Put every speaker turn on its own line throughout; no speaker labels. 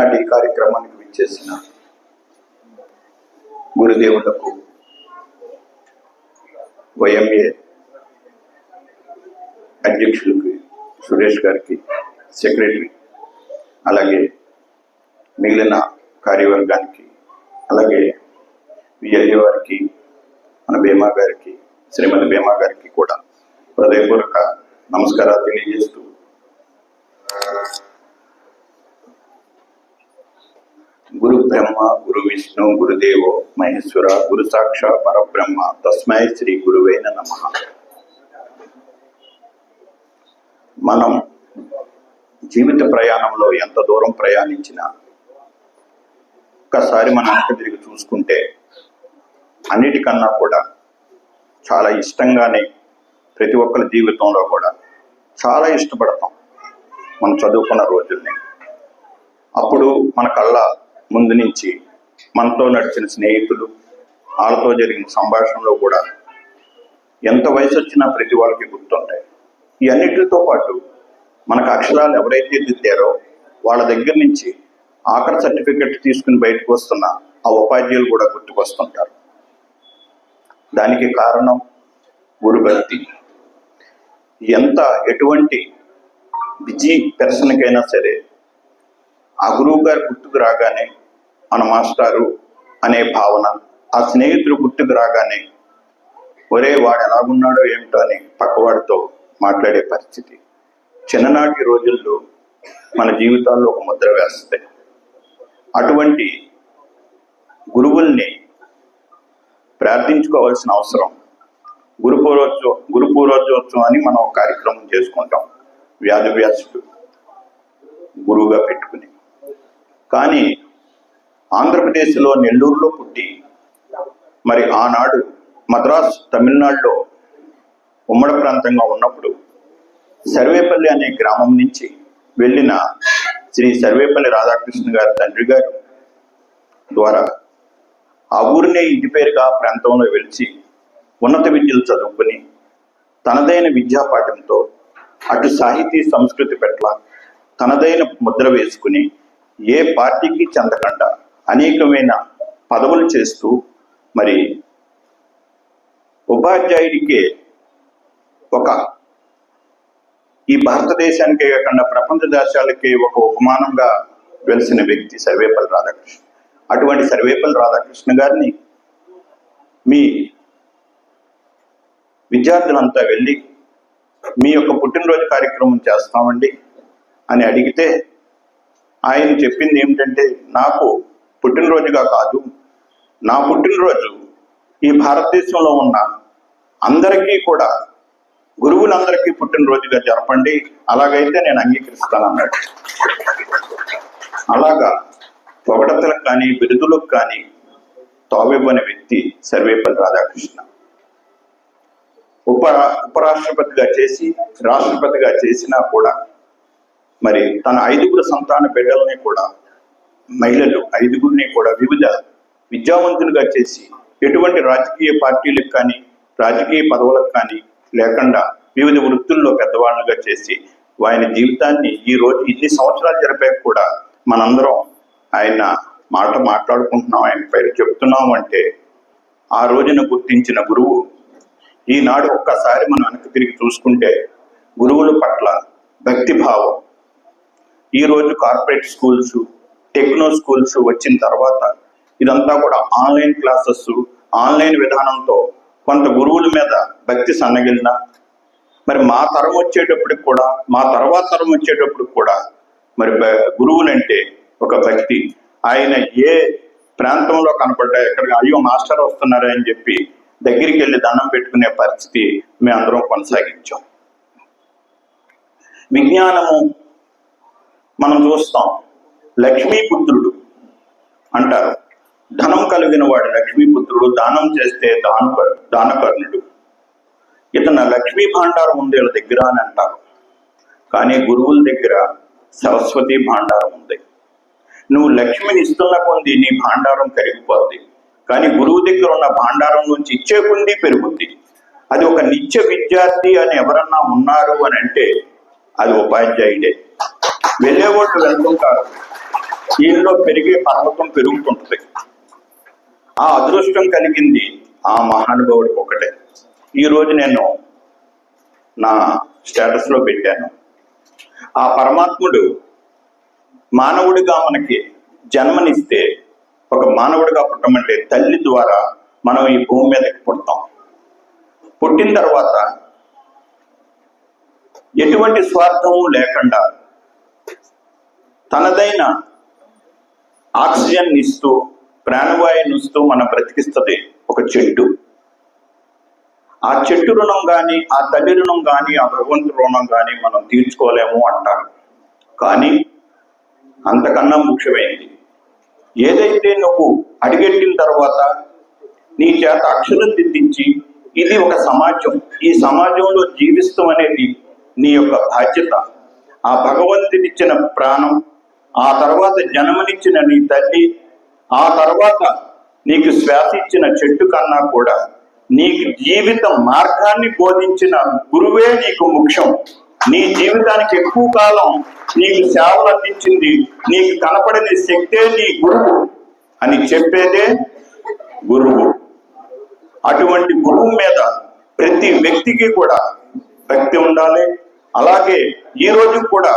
ఈనాటి కార్యక్రమానికి విచ్చేసిన గురుదేవులకు వైఎంఏ అధ్యక్షులకి సురేష్ గారికి సెక్రటరీ అలాగే మిగిలిన కార్యవర్గానికి అలాగే విఎల్ఏ వారికి మన భీమా గారికి శ్రీమతి భీమా గారికి కూడా హృదయపూర్వక నమస్కారాలు తెలియజేస్తూ బ్రహ్మ గురు విష్ణు గురుదేవో మహేశ్వర గురు సాక్ష పరబ్రహ్మ తస్మై శ్రీ గురువైన నమ మనం జీవిత ప్రయాణంలో ఎంత దూరం ప్రయాణించినా ఒక్కసారి మన అంత తిరిగి చూసుకుంటే అన్నిటికన్నా కూడా చాలా ఇష్టంగానే ప్రతి ఒక్కరి జీవితంలో కూడా చాలా ఇష్టపడతాం మనం చదువుకున్న రోజుల్ని అప్పుడు మన కళ్ళ ముందు నుంచి మనతో నడిచిన స్నేహితులు వాళ్ళతో జరిగిన సంభాషణలో కూడా
ఎంత వయసు వచ్చినా
ప్రతి వాళ్ళకి గుర్తుంటాయి ఇవన్నిటితో పాటు మనకు అక్షరాలు ఎవరైతే దిద్దారో వాళ్ళ దగ్గర నుంచి ఆఖరి సర్టిఫికెట్ తీసుకుని బయటకు వస్తున్న ఆ ఉపాధ్యాయులు కూడా గుర్తుకొస్తుంటారు దానికి కారణం భక్తి ఎంత ఎటువంటి బిజీ పెర్సన్కైనా సరే ఆ గురువు గారు గుర్తుకు రాగానే మన మాస్టారు అనే భావన ఆ స్నేహితుడు గుర్తుకు రాగానే ఒరే వాడు ఎలాగున్నాడో ఏమిటో అని పక్కవాడితో మాట్లాడే పరిస్థితి చిన్ననాటి రోజుల్లో మన జీవితాల్లో ఒక ముద్ర వేస్తాయి అటువంటి గురువుల్ని ప్రార్థించుకోవాల్సిన అవసరం గురు పూర్వోత్సవం గురు మనం కార్యక్రమం చేసుకుంటాం వ్యాధి వ్యాసుడు గురువుగా పెట్టుకుని కానీ ఆంధ్రప్రదేశ్లో నెల్లూరులో పుట్టి మరి ఆనాడు మద్రాసు తమిళనాడులో ఉమ్మడి ప్రాంతంగా ఉన్నప్పుడు సర్వేపల్లి అనే గ్రామం నుంచి వెళ్ళిన శ్రీ సర్వేపల్లి రాధాకృష్ణ గారి తండ్రి గారు ద్వారా ఆ ఊరినే ఇంటి పేరుగా ప్రాంతంలో వెలిచి ఉన్నత విద్యలు చదువుకుని తనదైన విద్యాపాఠంతో అటు సాహితీ సంస్కృతి పట్ల తనదైన ముద్ర వేసుకుని ఏ పార్టీకి చెందకుండా అనేకమైన పదవులు చేస్తూ మరి ఉపాధ్యాయుడికే ఒక ఈ భారతదేశానికే కాకుండా ప్రపంచ దేశాలకే ఒక ఉపమానంగా వెలిసిన వ్యక్తి సర్వేపల్లి రాధాకృష్ణ అటువంటి సర్వేపల్లి రాధాకృష్ణ గారిని మీ విద్యార్థులంతా వెళ్ళి మీ యొక్క పుట్టినరోజు కార్యక్రమం చేస్తామండి అని అడిగితే ఆయన చెప్పింది ఏమిటంటే నాకు పుట్టినరోజుగా కాదు నా పుట్టినరోజు ఈ భారతదేశంలో ఉన్న అందరికీ కూడా గురువులందరికీ పుట్టినరోజుగా జరపండి అలాగైతే నేను అంగీకరిస్తాను అన్నాడు అలాగా పొగడతలకు కానీ బిరుదులకు కానీ తోవివ్వని వ్యక్తి సర్వేపల్లి రాధాకృష్ణ ఉప ఉపరాష్ట్రపతిగా చేసి రాష్ట్రపతిగా చేసినా కూడా మరి తన ఐదుగురు సంతాన బిడ్డల్ని కూడా మహిళలు ఐదుగురిని కూడా వివిధ విద్యావంతులుగా చేసి ఎటువంటి రాజకీయ పార్టీలకు కానీ రాజకీయ పదవులకు కానీ లేకుండా వివిధ వృత్తుల్లో పెద్దవాళ్ళుగా చేసి ఆయన జీవితాన్ని ఈ రోజు ఇన్ని సంవత్సరాలు జరిపాక కూడా మనందరం ఆయన మాట మాట్లాడుకుంటున్నాం ఆయన పేరు చెప్తున్నాం అంటే ఆ రోజున గుర్తించిన గురువు ఈనాడు ఒక్కసారి మనం వెనక్కి తిరిగి చూసుకుంటే గురువుల పట్ల భక్తిభావం ఈరోజు కార్పొరేట్ స్కూల్స్ టెక్నో స్కూల్స్ వచ్చిన తర్వాత ఇదంతా కూడా ఆన్లైన్ క్లాసెస్ ఆన్లైన్ విధానంతో కొంత గురువుల మీద భక్తి సన్నగిలిన మరి మా తరం వచ్చేటప్పటికి కూడా మా తర్వాత తరం వచ్చేటప్పటికి కూడా మరి గురువులంటే ఒక భక్తి ఆయన ఏ ప్రాంతంలో కనపడ్డా ఎక్కడ అయ్యో మాస్టర్ వస్తున్నారే అని చెప్పి దగ్గరికి వెళ్ళి దండం పెట్టుకునే పరిస్థితి మేము అందరం కొనసాగించాం విజ్ఞానము మనం చూస్తాం లక్ష్మీపుత్రుడు అంటారు ధనం కలిగిన వాడు లక్ష్మీపుత్రుడు దానం చేస్తే దాన దానకర్ణుడు ఇతను లక్ష్మీ భాండారం ఉంది వీళ్ళ దగ్గర అని అంటారు కానీ గురువుల దగ్గర సరస్వతి భాండారం ఉంది నువ్వు లక్ష్మిని ఇస్తున్న కొంది నీ భాండారం కరిగిపోద్ది కానీ గురువు దగ్గర ఉన్న భాండారం నుంచి ఇచ్చే కొంది పెరుగుద్ది అది ఒక నిత్య విద్యార్థి అని ఎవరన్నా ఉన్నారు అని అంటే అది ఉపాధ్యాయుడే వెళ్ళేవాళ్ళు వెళ్తుంటారు కీళ్ళలో పెరిగే పర్వతం పెరుగుతుంటుంది ఆ అదృష్టం కలిగింది ఆ మహానుభావుడికి ఒకటే ఈరోజు నేను నా స్టేటస్లో పెట్టాను ఆ పరమాత్ముడు మానవుడిగా మనకి జన్మనిస్తే ఒక మానవుడిగా పుట్టమంటే తల్లి ద్వారా మనం ఈ భూమి మీదకి పుడతాం పుట్టిన తర్వాత ఎటువంటి స్వార్థము లేకుండా తనదైన ఆక్సిజన్ ఇస్తూ ప్రాణవాయుని ఇస్తూ మన బ్రతికిస్తుంది ఒక చెట్టు ఆ చెట్టు రుణం కానీ ఆ తల్లి రుణం కానీ ఆ భగవంతు రుణం కానీ మనం తీర్చుకోలేము అంటారు కానీ అంతకన్నా ముఖ్యమైంది ఏదైతే నువ్వు అడిగెట్టిన తర్వాత నీ చేత అక్షరం దిద్దించి ఇది ఒక సమాజం ఈ సమాజంలో జీవిస్తూ అనేది నీ యొక్క బాధ్యత ఆ భగవంతుడిచ్చిన ప్రాణం ఆ తర్వాత జన్మనిచ్చిన నీ తల్లి ఆ తర్వాత నీకు శ్వాస ఇచ్చిన చెట్టు కన్నా కూడా నీకు జీవిత మార్గాన్ని బోధించిన గురువే నీకు ముఖ్యం నీ జీవితానికి ఎక్కువ కాలం నీకు సేవలు అందించింది నీకు కనపడని శక్తే నీ గురువు అని చెప్పేదే గురువు అటువంటి గురువు మీద ప్రతి వ్యక్తికి కూడా భక్తి ఉండాలి అలాగే ఈ రోజు కూడా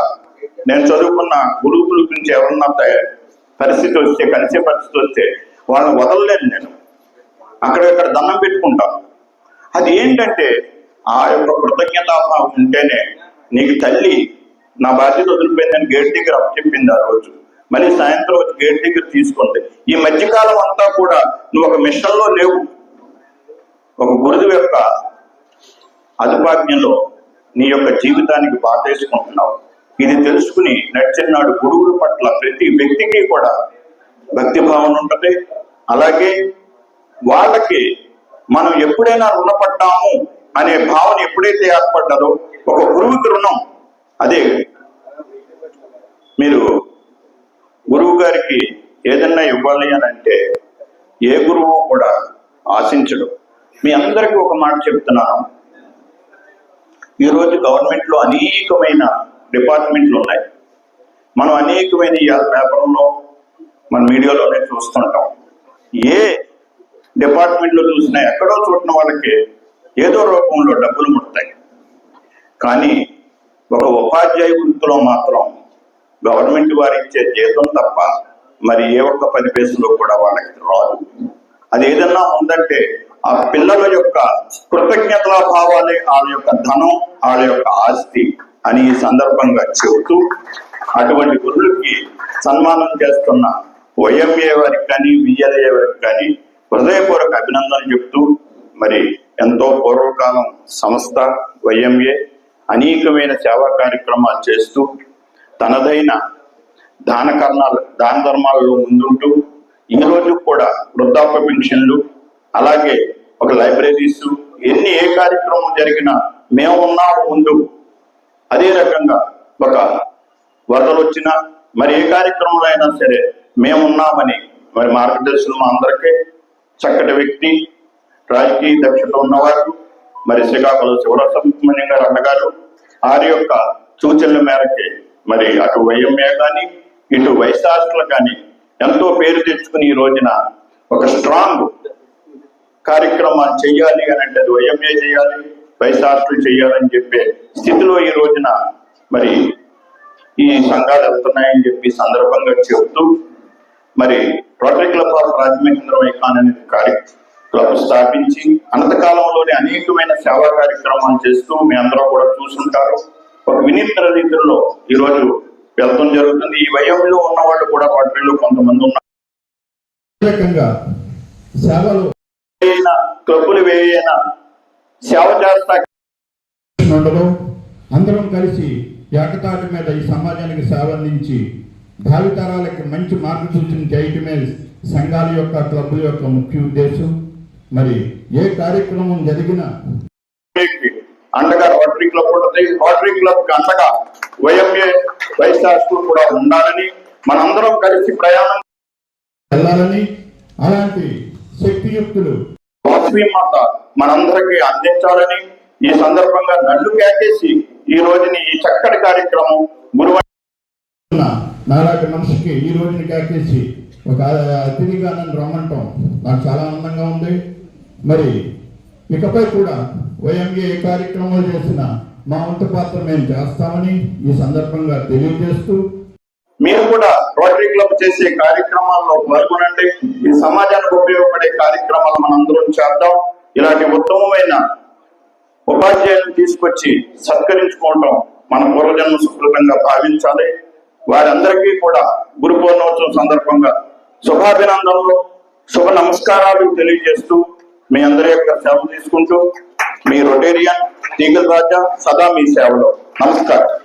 నేను చదువుకున్న గురువుల గురించి ఎవరన్నా పరిస్థితి వస్తే కలిసే పరిస్థితి వస్తే వాళ్ళని వదలలేను నేను అక్కడ ఇక్కడ దండం పెట్టుకుంటాను అది ఏంటంటే ఆ యొక్క కృతజ్ఞతాభావం ఉంటేనే నీకు తల్లి నా బాధ్యత వదిలిపోయిందని గేట్ దగ్గర చెప్పింది ఆ రోజు మళ్ళీ సాయంత్రం వచ్చి గేట్ దగ్గర తీసుకుంది ఈ మధ్యకాలం అంతా కూడా నువ్వు ఒక మిషన్లో లేవు ఒక గురుదు యొక్క అదుపాజ్ఞలో నీ యొక్క జీవితానికి బాటేసుకుంటున్నావు ఇది తెలుసుకుని నాడు గురువుల పట్ల ప్రతి వ్యక్తికి కూడా భక్తి భావన ఉంటుంది అలాగే వాళ్ళకి మనం ఎప్పుడైనా రుణపడ్డాము అనే భావన ఎప్పుడైతే ఏర్పడ్డదో ఒక గురువుకి రుణం అదే మీరు గురువు గారికి ఏదన్నా ఇవ్వాలి అని అంటే ఏ గురువు కూడా ఆశించడు మీ అందరికీ ఒక మాట చెప్తున్నాను ఈరోజు గవర్నమెంట్లో అనేకమైన డిపార్ట్మెంట్లు ఉన్నాయి మనం అనేకమైన ఇవాళ పేపర్లో మన మీడియాలోనే చూస్తుంటాం ఏ డిపార్ట్మెంట్లో చూసినా ఎక్కడో చూడని వాళ్ళకి ఏదో రూపంలో డబ్బులు ముడతాయి కానీ ఒక ఉపాధ్యాయ వృత్తిలో మాత్రం గవర్నమెంట్ వారు ఇచ్చే జీతం తప్ప మరి ఏ ఒక్క పని పేసులో కూడా వాళ్ళకి రాదు అది ఏదన్నా ఉందంటే ఆ పిల్లల యొక్క కృతజ్ఞతలా భావాలే వాళ్ళ యొక్క ధనం వాళ్ళ యొక్క ఆస్తి అని ఈ సందర్భంగా చెబుతూ అటువంటి గురువులకి సన్మానం చేస్తున్న వైఎంఏ వారికి కానీ విఎల్ఏ వారికి కానీ హృదయపూర్వక అభినందనలు చెప్తూ మరి ఎంతో పూర్వకాలం సంస్థ వైఎంఏ అనేకమైన సేవా కార్యక్రమాలు చేస్తూ తనదైన దాన కర్ణాలు దాన ధర్మాలలో ముందుంటూ ఈరోజు కూడా వృద్ధాప్య పెన్షన్లు అలాగే ఒక లైబ్రరీస్ ఎన్ని ఏ కార్యక్రమం జరిగినా మేము ఉన్నాము ముందు అదే రకంగా ఒక వరదలు వచ్చినా మరి ఏ కార్యక్రమంలో అయినా సరే మేమున్నామని మరి మార్గదర్శనం మా అందరికీ చక్కటి వ్యక్తి రాజకీయ దక్షత ఉన్నవారు మరి శ్రీకాకుళం శివరసబ్రహ్మణ్యం గారు అన్నగారు వారి యొక్క సూచనల మేరకే మరి అటు వైఎంఏ కానీ ఇటు వైశాఖలు కానీ ఎంతో పేరు తెచ్చుకుని ఈ రోజున ఒక స్ట్రాంగ్ కార్యక్రమాన్ని చేయాలి అని అంటే అది వైఎంఏ చేయాలి బైసార్ట్లు చేయాలని చెప్పే స్థితిలో ఈ రోజున మరి ఈ సంఘాలు వెళ్తున్నాయని చెప్పి సందర్భంగా చెబుతూ మరి రోటరీ క్లబ్ ఆఫ్ రాజమహేంద్ర వైకాన్ అనే క్లబ్ స్థాపించి అనంతకాలంలోనే అనేకమైన సేవా కార్యక్రమాలు చేస్తూ మీ అందరూ కూడా చూస్తుంటారు ఒక వినీత రీతిలో ఈరోజు వెళ్తాం జరుగుతుంది ఈ వయంలో ఉన్న వాళ్ళు కూడా వాటిలో కొంతమంది ఉన్నారు క్లబ్బులు వేయన సేవ చేస్తా అందరం కలిసి ఏకతాటి మీద ఈ సమాజానికి సేవ అందించి భావితరాలకి మంచి మార్గసూచన చేయటమే సంఘాల యొక్క క్లబ్ యొక్క ముఖ్య ఉద్దేశం మరి ఏ కార్యక్రమం జరిగినా అండగా రోటరీ క్లబ్ ఉంటుంది రోటరీ క్లబ్ కి అండగా వైఎంఏ వైస్ కూడా ఉండాలని మనందరం కలిసి ప్రయాణం వెళ్ళాలని అలాంటి శక్తియుక్తులు మాత మనందరికీ అందించాలని ఈ సందర్భంగా నల్లు కేకేసి ఈ రోజుని ఈ చక్కటి కార్యక్రమం గురువారం నాలాంటి మనిషికి ఈ రోజుని కేకేసి ఒక అతిథిగా నన్ను రమ్మంటాం నాకు చాలా ఆనందంగా ఉంది మరి ఇకపై కూడా ఓఎంఏ కార్యక్రమాలు చేసిన మా వంతు పాత్ర మేము చేస్తామని ఈ సందర్భంగా తెలియజేస్తూ మీరు కూడా రోటరీ క్లబ్ చేసే కార్యక్రమాల్లో పాల్గొనండి ఈ సమాజానికి ఉపయోగపడే కార్యక్రమాలు అందరం చేద్దాం ఇలాంటి ఉత్తమమైన ఉపాధ్యాయులను తీసుకొచ్చి సత్కరించుకోవడం మన పూర్వజన్మ సుకృతంగా భావించాలి వారందరికీ కూడా గురు పూర్ణోత్సవం సందర్భంగా శుభాభినందనలు శుభ నమస్కారాలు తెలియజేస్తూ మీ అందరి యొక్క సేవలు తీసుకుంటూ మీ రొటేరియన్ తీగల్ రాజా సదా మీ సేవలో నమస్కారం